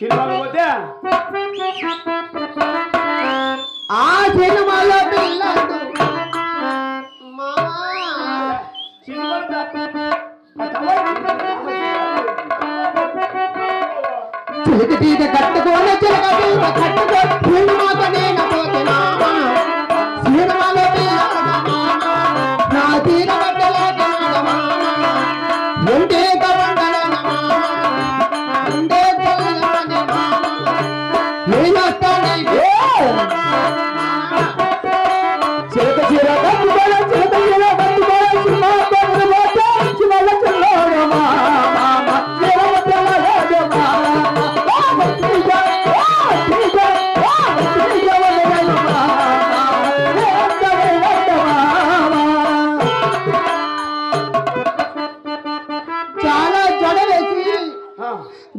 పోతే ఆ సినిమాలో సినిమా చిలుక కట్టుకోని చిలక తీగ కట్టుకో సినిమాకు నేను పోతున్నామా సినిమాలో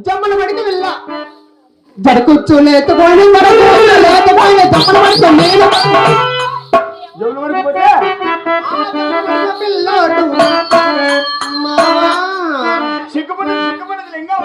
జమ్మల పడికి వెళ్ళా. జడకొచ్చు లేకపోయిన జడకొచ్చు లేకపోయిన జమ్మల పడికి నేను పిల్లాడు. మావా సిగ్గుపడి సిగ్గుపడి ఇంకా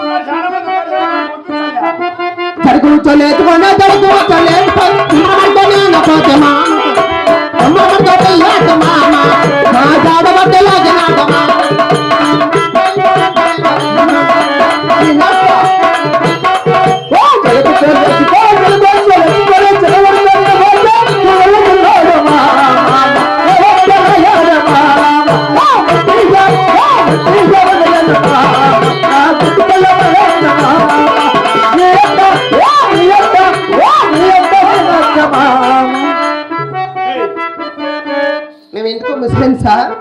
సార్.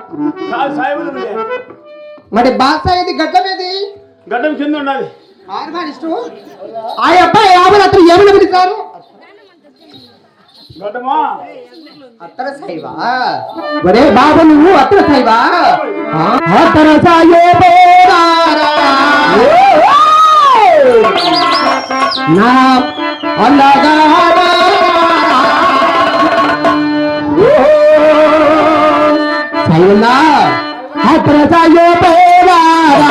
మరి బాస ఇది గడ్డం ఏది? గడ్డం కింద ఉండాలి. ఆ అబ్బాయి యాభై అతను ఏమని పిలుస్తారు అత్తర సైవా ఒరే బాబు నువ్వు అత్తర సైవా అత్తర సాయే బోరారా. నా అల్లగారా. సైవన్నా అత్తర సాయే బోరారా.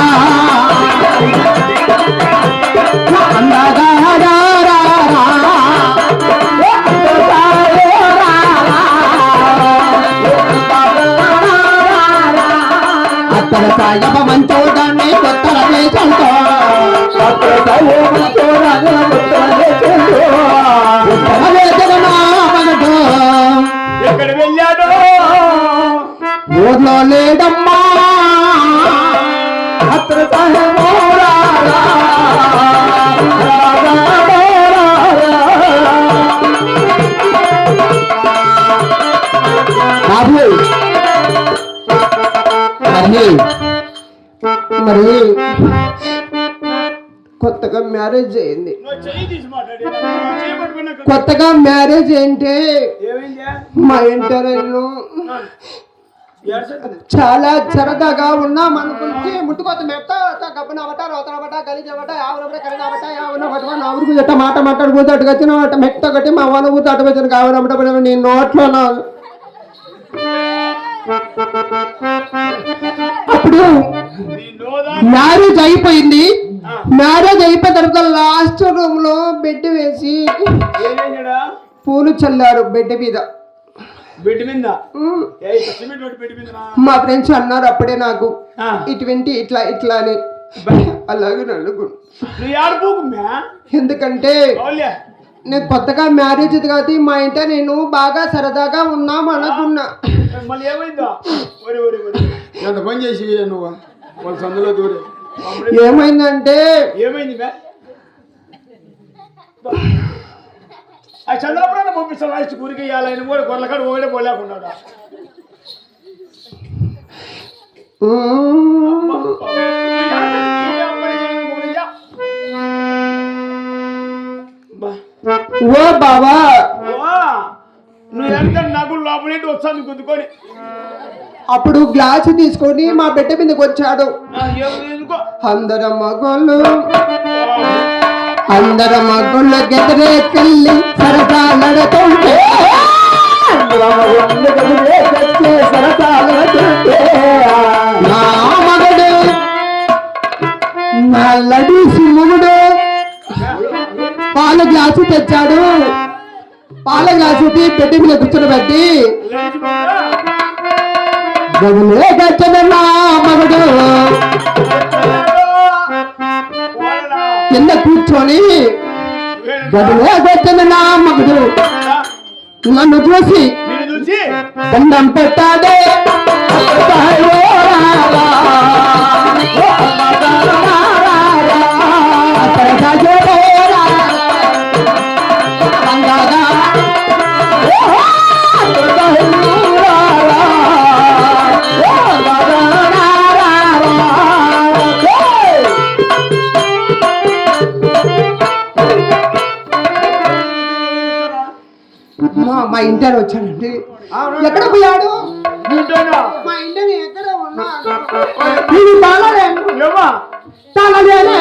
నా అల్లగారా. అత్తర సాయబ మంచోడాన్ని కొత్తల దేశంతో అత్తర సాయబ మంచోడాన్ని కొత్తల దేశంతో ఊర్లో బాబు మరి మరి కొత్తగా మ్యారేజ్ అయింది. కొత్తగా మ్యారేజ్ ఏంటి? మా ఏడ్చొద్దు. చాలా సరదాగా ఉన్నాం అనుకుంటే ముట్టుకోత మెత్త గబ్బనవట రోతనవట గలిజవట ఆవునవట కరినవట ఆవునవట నా ఊరికి జట్ట మాట మాట్లాడుకుంటే అటు వచ్చినవట మెత్త కట్టి మా వాళ్ళ ఊరితో అటు వచ్చిన కావనవట పడిన నీ నోట్లో అప్పుడు మ్యారేజ్ అయిపోయింది. మ్యారేజ్ అయిపోయిన తర్వాత లాస్ట్ రూమ్లో బెడ్ వేసి పూలు చల్లారు బెడ్ మీద. బిడ్డ మీద? మా ఫ్రెండ్స్ అన్నారు అప్పుడే నాకు ఇటువంటి ఇట్లా ఇట్లా అని. అలాగే నలుగు ఎందుకంటే నేను కొత్తగా మ్యారేజ్ కాబట్టి మా ఇంట నేను బాగా సరదాగా ఉన్నాం అనుకున్నా. మళ్ళీ ఏమైందో? ఒరి ఒరి ఒరి. ఎంత పని చేసి నువ్వు? వాళ్ళ సందులో దూరే. ఏమైందంటే ఏమైంది బే? ఆ చంద్రపురాన్ని పంపిస్తాను లాస్ట్ గురికి ఇవ్వాలని కూడా గొర్రెలకాడు ఒకటే పోలేకున్నాడు? ఓ బావా. నువ్వు ఎంత నగులు లోపలేంటి వస్తాను గుద్దుకొని? అప్పుడు గ్లాస్ తీసుకొని మా బిడ్డ మీదకి వచ్చాడు అందరం మగోళ్ళు అందరం సరసాలడుతుంటే అందరం మగోళ్ళ గెదరేకెళ్ళి సరసాలడుతుంటే నా మగడు నా లడీసి మొగుడు గ్లాసు తెచ్చాడు. పాల గ్లాసు పెట్టి మీద కూర్చోబెట్టి. లేచిపోతా. గదిలే గచ్చన నా మగుడు. కూర్చొని గదిలే గచ్చన నా మగుడు. నిన్ను చూసి దండం పెట్టాడే. మా మా ఇంటర్ వచ్చాడండి. ఎక్కడ పోయాడు? మా ఇంటిని ఎక్కడ ఉన్నాడు నేను తాళలేను తాళలేనే